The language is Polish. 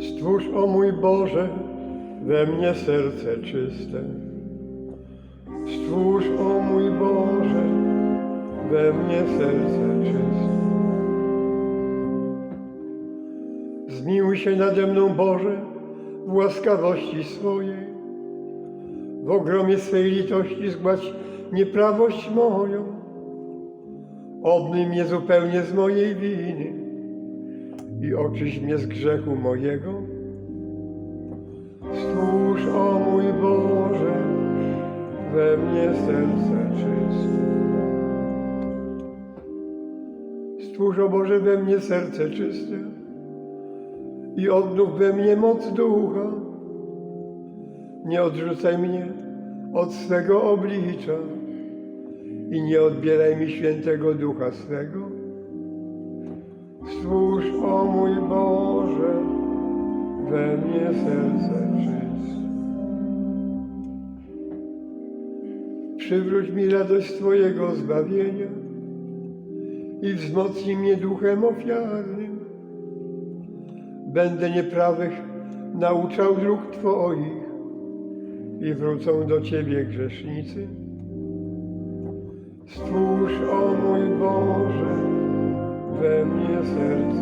Stwórz, o mój Boże, we mnie serce czyste. Stwórz, o mój Boże, we mnie serce czyste. Zmiłuj się nade mną, Boże, w łaskawości swojej. W ogromie swej litości zgładź nieprawość moją. Obmyj mnie zupełnie z mojej winy i oczyś mnie z grzechu mojego. Stwórz, o mój Boże, we mnie serce czyste. Stwórz, o Boże, we mnie serce czyste i odnów we mnie moc ducha. Nie odrzucaj mnie od swego oblicza i nie odbieraj mi świętego ducha swego. O mój Boże, we mnie serce czyste. Przywróć mi radość Twojego zbawienia i wzmocnij mnie duchem ofiarnym. Będę nieprawych nauczał dróg Twoich i wrócą do Ciebie grzesznicy. Stwórz, o mój Boże, we mnie serce.